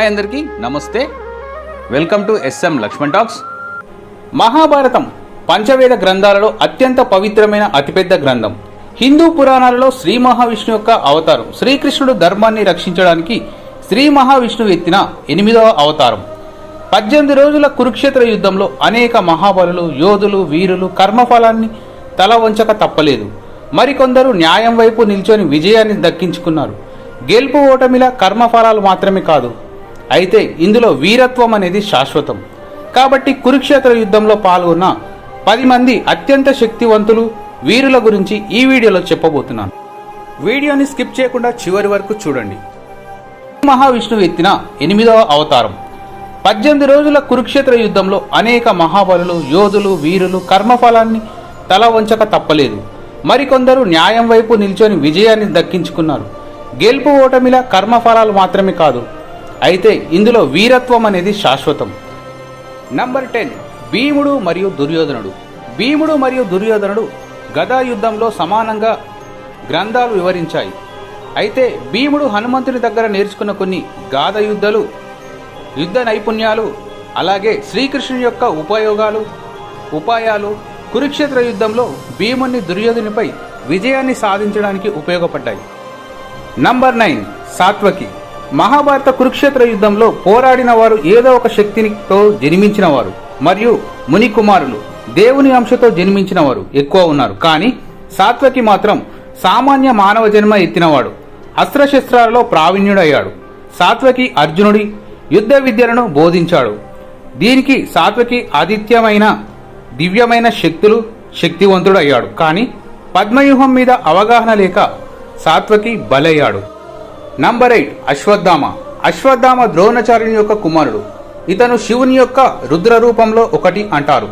Hi అందరికీ నమస్తే. Welcome to SM Lakshman talks. Mahabharatam పంచవేద గ్రంథాలలో అత్యంత పవిత్రమైన అతిపెద్ద గ్రంథం. హిందూ పురాణాలలో శ్రీ మహావిష్ణు యొక్క అవతారం శ్రీకృష్ణుడు ధర్మాన్ని రక్షించడానికి శ్రీ మహావిష్ణువు ఎత్తిన ఎనిమిదవ అవతారం. పద్దెనిమిది రోజుల కురుక్షేత్ర యుద్ధంలో అనేక మహాబలులు యోధులు వీరులు కర్మఫలాన్ని తల వంచక తప్పలేదు. మరికొందరు న్యాయం వైపు నిల్చొని విజయాన్ని దక్కించుకున్నారు. గెలుపు ఓటమిల కర్మఫలాలు మాత్రమే కాదు అయితే ఇందులో వీరత్వం అనేది శాశ్వతం. కాబట్టి కురుక్షేత్ర యుద్ధంలో పాల్గొన్న పది మంది అత్యంత శక్తివంతులు వీరుల గురించి ఈ వీడియోలో చెప్పబోతున్నాను. వీడియోని స్కిప్ చేయకుండా చివరి వరకు చూడండి. మహావిష్ణువు ఎత్తిన ఎనిమిదవ అవతారం. పద్దెనిమిది రోజుల కురుక్షేత్ర యుద్ధంలో అనేక మహాబలులు యోధులు వీరులు కర్మఫలాన్ని తల వంచక తప్పలేదు. మరికొందరు న్యాయం వైపు నిల్చొని విజయాన్ని దక్కించుకున్నారు. గెలుపు ఓటమిల కర్మఫలాలు మాత్రమే కాదు అయితే ఇందులో వీరత్వం అనేది శాశ్వతం. నంబర్ టెన్ భీముడు మరియు దుర్యోధనుడు. భీముడు మరియు దుర్యోధనుడు గదా యుద్ధంలో సమానంగా గ్రంథాలు వివరించాయి. అయితే భీముడు హనుమంతుని దగ్గర నేర్చుకున్న కొన్ని గాథ యుద్ధాలు యుద్ధ నైపుణ్యాలు అలాగే శ్రీకృష్ణుని యొక్క ఉపయోగాలు ఉపాయాలు కురుక్షేత్ర యుద్ధంలో భీముని దుర్యోధనిపై విజయాన్ని సాధించడానికి ఉపయోగపడ్డాయి. Number nine Satyaki. Mahabharata Kurukshetra యుద్ధంలో పోరాడిన వారు ఏదో ఒక శక్తితో జన్మించిన వారు మరియు ముని కుమారులు దేవుని అంశతో జన్మించిన వారు ఎక్కువ ఉన్నారు. కానీ సాత్వకి మాత్రం సామాన్య మానవ జన్మ ఎత్తినవాడు అస్త్రశస్త్రాలలో ప్రావీణ్యుడయ్యాడు. సాత్వకి అర్జునుడి యుద్ధ విద్యలను బోధించాడు. దీనికి సాత్వకి ఆదిత్యమైన దివ్యమైన శక్తులు శక్తివంతుడు అయ్యాడు కానీ పద్మవ్యూహం మీద అవగాహన లేక సాత్వకి బలయ్యాడు. నంబర్ ఎయిట్ అశ్వత్థామ అశ్వత్థామ ద్రోణాచార్యుని యొక్క కుమారుడు. ఇతను శివుని యొక్క రుద్ర రూపంలో ఒకటి అంటారు.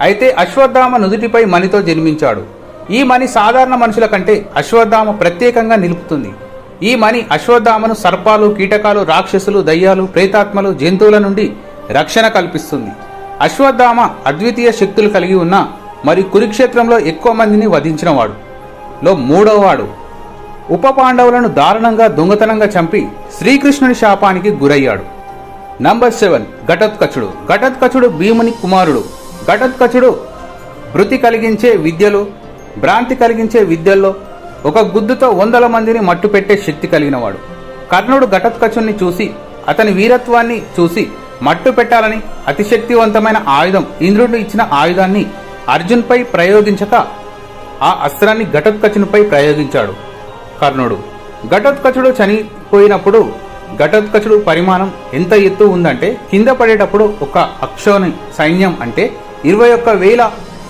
అయితే అశ్వత్థామ నుదుటిపై మణితో జన్మించాడు. ఈ మణి సాధారణ మనుషుల కంటే అశ్వత్థామ ప్రత్యేకంగా నిలుపుతుంది. ఈ మణి అశ్వత్థామను సర్పాలు కీటకాలు రాక్షసులు దయ్యాలు ప్రేతాత్మలు జంతువుల నుండి రక్షణ కల్పిస్తుంది. అశ్వత్థామ అద్వితీయ శక్తులు కలిగి ఉన్న మరి కురుక్షేత్రంలో ఎక్కువ మందిని వధించినవాడు. లో మూడవవాడు. ఉప పాండవులను దారుణంగా దొంగతనంగా చంపి శ్రీకృష్ణుని శాపానికి గురయ్యాడు. నంబర్ సెవెన్ ఘటోత్కచుడు. ఘటోత్కచుడు భీముని కుమారుడు. ఘటోత్కచుడు భృతి కలిగించే విద్యలు భ్రాంతి కలిగించే విద్యల్లో ఒక గుద్దుతో వందల మందిని మట్టు పెట్టే శక్తి కలిగినవాడు. కర్ణుడు ఘటోత్కచుని చూసి అతని వీరత్వాన్ని చూసి మట్టు పెట్టాలని అతిశక్తివంతమైన ఆయుధం ఇంద్రుడు ఇచ్చిన ఆయుధాన్ని అర్జున్పై ప్రయోగించక ఆ అస్త్రాన్ని ఘటోత్కచునిపై ప్రయోగించాడు. కర్ణుడు. ఘటోత్కచుడు చనిపోయినప్పుడు ఘటోత్కచుడు పరిమాణం ఎంత ఎత్తు ఉందంటే కింద పడేటప్పుడు ఒక అక్షోని సైన్యం అంటే ఇరవై ఒక్క వేల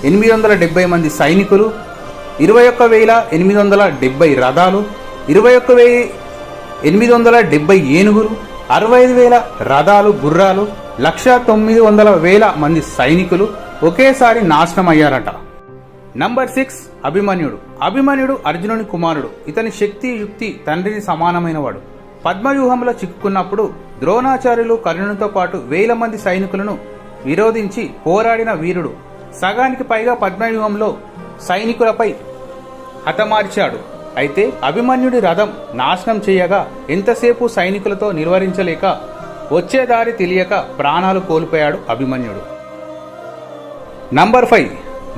ఎనిమిది వందల డెబ్బై మంది సైనికులు ఇరవై ఒక్క వేల ఎనిమిది వందల డెబ్బై రథాలు ఇరవై ఒక్క వెయ్యి ఎనిమిది వందల డెబ్బై ఏనుగులు అరవై ఐదు వేల రథాలు గుర్రాలు లక్ష తొమ్మిది వందల వేల మంది సైనికులు ఒకేసారి నాశనం అయ్యారట నంబర్ సిక్స్ అభిమన్యుడు. అభిమన్యుడు అర్జునుని కుమారుడు. ఇతని శక్తి యుక్తి తండ్రిని సమానమైనవాడు. పద్మవ్యూహంలో చిక్కుకున్నప్పుడు ద్రోణాచార్యులు కర్ణునితో పాటు వేల మంది సైనికులను విరోధించి పోరాడిన వీరుడు. సగానికి పైగా పద్మవ్యూహంలో సైనికులపై హతమార్చాడు. అయితే అభిమన్యుడి రథం నాశనం చేయగా ఎంతసేపు సైనికులతో నిర్వహించలేక వచ్చే దారి తెలియక ప్రాణాలు కోల్పోయాడు అభిమన్యుడు. Number five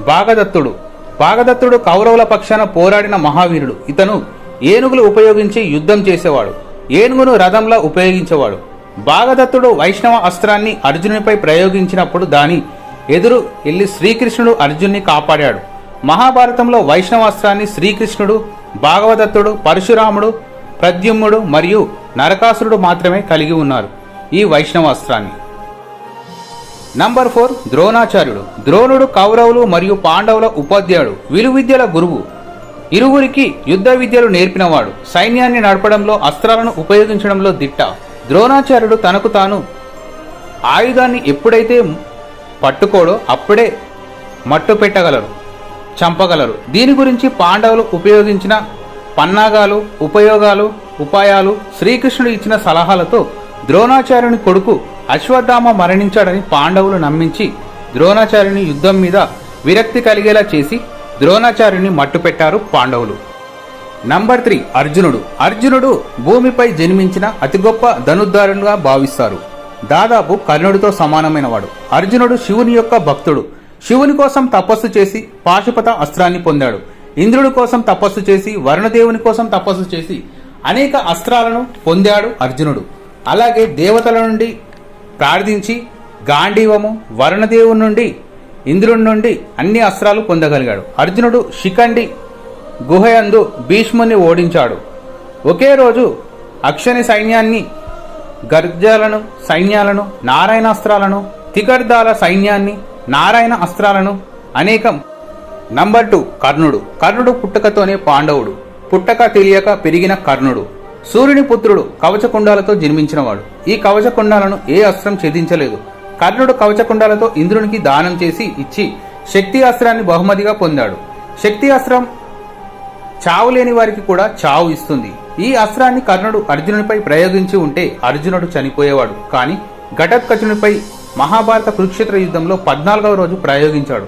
భాగదత్తుడు. భాగదత్తుడు కౌరవుల పక్షాన పోరాడిన మహావీరుడు. ఇతను ఏనుగులు ఉపయోగించి యుద్ధం చేసేవాడు. ఏనుగును రథంలా ఉపయోగించేవాడు. భాగదత్తుడు వైష్ణవ అస్త్రాన్ని అర్జునునిపై ప్రయోగించినప్పుడు దాని ఎదురు వెళ్ళి శ్రీకృష్ణుడు అర్జున్ని కాపాడాడు. మహాభారతంలో వైష్ణవ అస్త్రాన్ని శ్రీకృష్ణుడు భాగవదత్తుడు పరశురాముడు ప్రద్యుమ్నుడు మరియు నరకాసురుడు మాత్రమే కలిగి ఉన్నారు ఈ వైష్ణవ అస్త్రాన్ని. నంబర్ ఫోర్ ద్రోణాచార్యుడు. ద్రోణుడు కౌరవులు మరియు పాండవుల ఉపాధ్యాయుడు విలువిద్యల గురువు. ఇరువురికి యుద్ధ విద్యలు నేర్పినవాడు. సైన్యాన్ని నడపడంలో అస్త్రాలను ఉపయోగించడంలో దిట్ట. ద్రోణాచార్యుడు తనకు తాను ఆయుధాన్ని ఎప్పుడైతే పట్టుకోడో అప్పుడే మట్టు పెట్టగలరు చంపగలరు. దీని గురించి పాండవులు ఉపయోగించిన పన్నాగాలు ఉపయోగాలు ఉపాయాలు శ్రీకృష్ణుడు ఇచ్చిన సలహాలతో ద్రోణాచార్యుని కొడుకు అశ్వత్థామ మరణించాడని పాండవులు నమ్మించి ద్రోణాచార్యుని యుద్ధం మీద విరక్తి కలిగేలా చేసి ద్రోణాచార్యుని మట్టుపెట్టారు పాండవులు. నంబర్ త్రీ అర్జునుడు. అర్జునుడు భూమిపై జన్మించిన అతి గొప్ప ధనుద్ధారుడుగా భావిస్తారు. దాదాపు కర్ణుడితో సమానమైనవాడు. అర్జునుడు శివుని యొక్క భక్తుడు. శివుని కోసం తపస్సు చేసి పాశుపత అస్త్రాన్ని పొందాడు. ఇంద్రుడి కోసం తపస్సు చేసి వరుణదేవుని కోసం తపస్సు చేసి అనేక అస్త్రాలను పొందాడు అర్జునుడు. అలాగే దేవతల నుండి ప్రార్థించి గాంధీవము వరుణదేవుని నుండి ఇంద్రుడి నుండి అన్ని అస్త్రాలు పొందగలిగాడు. అర్జునుడు శిఖండి గుహయందు భీష్ముని ఓడించాడు. ఒకే రోజు అక్షని సైన్యాన్ని గర్జాలను సైన్యాలను నారాయణాస్త్రాలను తిగర్దాల సైన్యాన్ని నారాయణ అస్త్రాలను అనేకం. నంబర్ టూ కర్ణుడు. కర్ణుడు పుట్టకతోనే పాండవుడు. పుట్టక తెలియక పెరిగిన కర్ణుడు. సూర్యుని పుత్రుడు కవచకుండాలతో జన్మించినవాడు. ఈ కవచకుండాలను ఏ అస్త్రం ఛేదించలేదు. కర్ణుడు కవచకుండాలతో ఇంద్రునికి దానం చేసి ఇచ్చి శక్తి అస్త్రాన్ని బహుమతిగా పొందాడు. శక్తి అస్త్రం చావు లేని వారికి కూడా చావు ఇస్తుంది. ఈ అస్త్రాన్ని కర్ణుడు అర్జునునిపై ప్రయోగించి ఉంటే అర్జునుడు చనిపోయేవాడు. కానీ ఘటోత్కచునిపై మహాభారత కురుక్షేత్ర యుద్ధంలో పద్నాలుగవ రోజు ప్రయోగించాడు.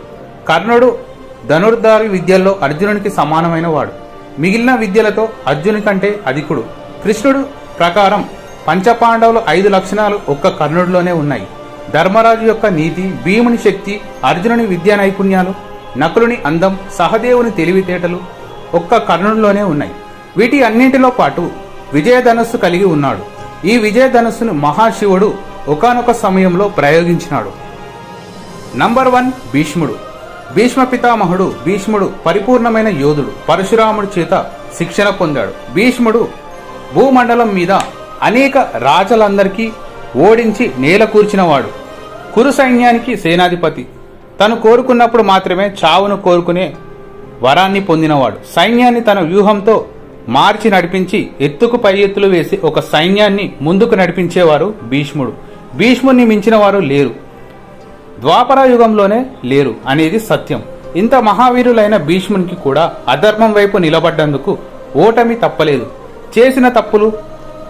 కర్ణుడు ధనుర్ధారి విద్యల్లో అర్జునునికి సమానమైన వాడు. మిగిలిన విద్యలతో అర్జుని కంటే అధికుడు. కృష్ణుడు ప్రకారం పంచపాండవులు ఐదు లక్షణాలు ఒక్క కర్ణుడిలోనే ఉన్నాయి. ధర్మరాజు యొక్క నీతి భీముని శక్తి అర్జునుని విద్యా నైపుణ్యాలు నకులుని అందం సహదేవుని తెలివితేటలు ఒక్క కర్ణుడిలోనే ఉన్నాయి. వీటి అన్నింటిలో పాటు విజయధనస్సు కలిగి ఉన్నాడు. ఈ విజయధనస్సును మహాశివుడు ఒకానొక సమయంలో ప్రయోగించినాడు. నంబర్ వన్ భీష్ముడు. భీష్మ పితామహుడు భీష్ముడు పరిపూర్ణమైన యోధుడు. పరశురాముడి చేత శిక్షణ పొందాడు. భీష్ముడు భూమండలం మీద అనేక రాజులందరికీ ఓడించి నేల కూర్చినవాడు. కురు సైన్యానికి సేనాధిపతి. తను కోరుకున్నప్పుడు మాత్రమే చావును కోరుకునే వరాన్ని పొందినవాడు. సైన్యాన్ని తన వ్యూహంతో మార్చి నడిపించి ఎత్తుకు పై ఎత్తులు వేసి ఒక సైన్యాన్ని ముందుకు నడిపించేవారు భీష్ముడు. భీష్ముడిని మించిన వారు లేరు. ద్వాపర యుగంలోనే లేరు అనేది సత్యం. ఇంత మహావీరులైన భీష్మునికి కూడా అధర్మం వైపు నిలబడ్డందుకు ఓటమి తప్పలేదు. చేసిన తప్పులు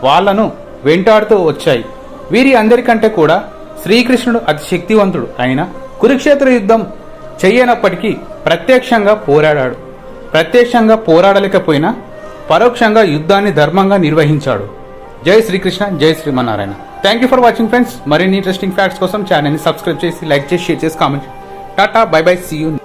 వాళ్ళను వెంటాడుతూ వచ్చాయి. వీరి అందరికంటే కూడా శ్రీకృష్ణుడు అతి శక్తివంతుడు. అయిన కురుక్షేత్ర యుద్ధం చెయ్యనప్పటికీ ప్రత్యక్షంగా పోరాడాడు. ప్రత్యక్షంగా పోరాడలేకపోయినా పరోక్షంగా యుద్ధాన్ని ధర్మంగా నిర్వహించాడు. జై శ్రీకృష్ణ జై Srimannarayana. Thank you for watching friends మరిన్ని ఇంట్రెస్టింగ్ ఫ్యాక్ట్స్ కోసం ఛానల్ని సబ్స్క్రైబ్ చేసి లైక్ చేసి షేర్ చేసి comment tata bye bye see you